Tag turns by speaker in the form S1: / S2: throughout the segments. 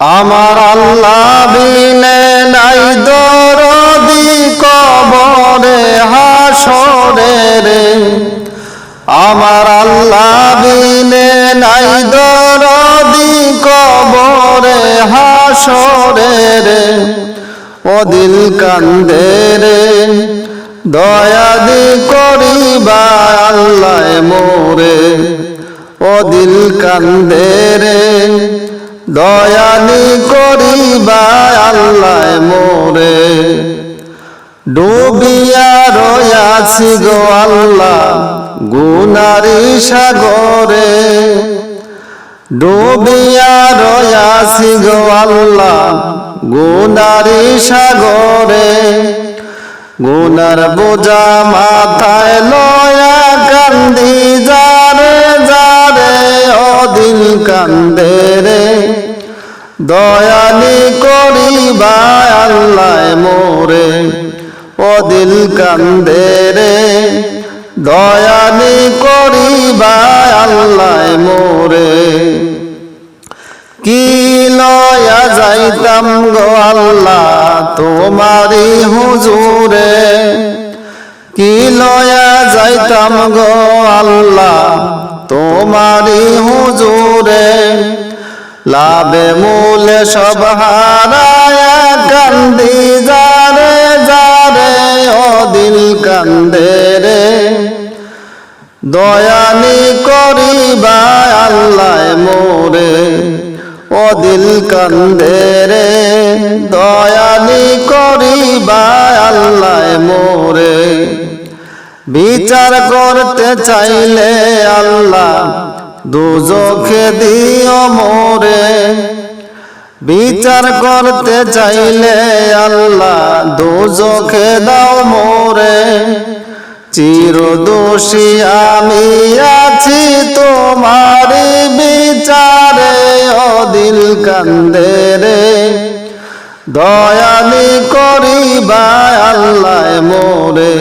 S1: আমার আল্লাহ বিনে নাই দরদি কবরে, হাসরে রে। আমার আল্লাহ বিনে নাই দরদি কবরে, হাসরে রে। ও দিল কান্দে রে দয়াদি করিবা আল্লাহ মোরে। ও দিল কান্দে রে দয়ালি করিবা আল্লাহ মোরে। ডুবিয়া রয়াছি গো আল্লাহ গুনারি সাগরে। ডুবিয়া রয়াছি গো আল্লাহ গুনারি সাগরে। গুনার বোঝা মাথায় লয়া কান্দি, যারে যারে অদিল কান্দে। দয়ালি করিবা আল্লাহ মোরে অদিল কান্দে রে। দয়ালি করিবা আল্লাহ মোরে। কি লয়া যাইতাম গো আল্লাহ তোমারি হুজুরে। কি লয়া যাইতাম গো আল্লাহ তোমারি হুজুরে। লাভে মূলে সব হারায়া, কান্দি যারে যারে, ও দিল কান্দে রে। দয়ালি করিবা আল্লাহ মোরে, ও দিল কান্দে রে। দয়ালি করিবা আল্লাহ মোরে। বিচার করতে চাইলে আল্লাহ দুজখে দিও মোরে, বিচার করতে চাইলে আল্লাহ দুজখে দাও মোরে। চির দোষী আমি আছি তোমারি বিচারে ও দিল কান্দে রে। দয়ালি করিবা আল্লাহ মোরে।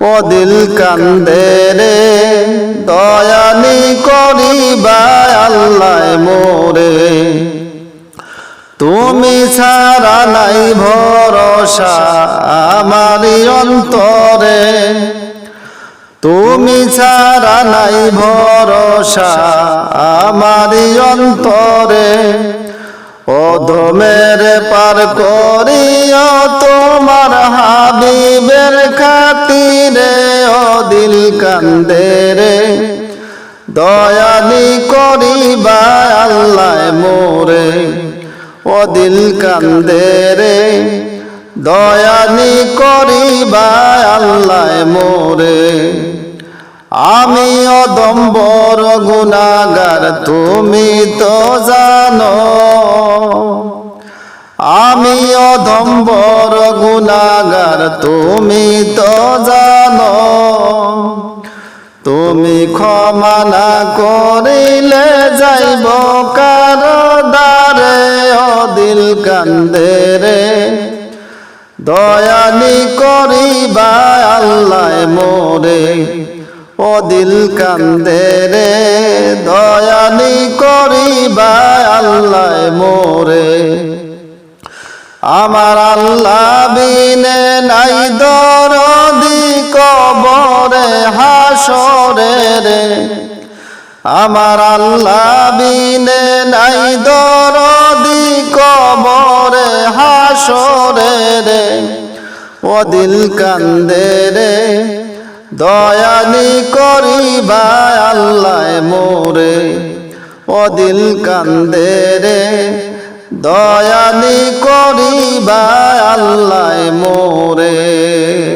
S1: ও দিল কান্দে রে দয়ালি করিবা আল্লাহ মোরে। তুমি ছাড়া নাই ভরসা আমারি অন্তরে। তুমি ছাড়া নাই ভরসা আমারি অন্তরে। অধমের পার করিও তোমার হাবিবের খাতিরে ও দিল কান্দে রে। দয়ালি করিবা আল্লাহ মোরে, ও দিল কান্দে রে। দয়ালি করিবা আল্লাহ মোরে। আমি অদম্বর গুনাগার তুমি তো জানো। আমি অদম্বর গুনাগার তুমি তো জানো। তুমি ক্ষমা না করিলে যাইব কার দ্বারে ও দিল কান্দে রে। দয়ালি করিবা আল্লাহ মোরে ও দিল কান্দে রে। দয়ালি করিবা আল্লাহ মোরে। আমার আল্লাহ বিনে নাই দরদি কবরে হাসরে রে। আমার আল্লাহ বিনে নাই দরদি কবরে হাসরে রে। ও দিল কান্দে রে দয়ালি করিবা আল্লাহ মোরে। ও দিল কান্দে রে দয়ালি করিবা আল্লাহ মোরে।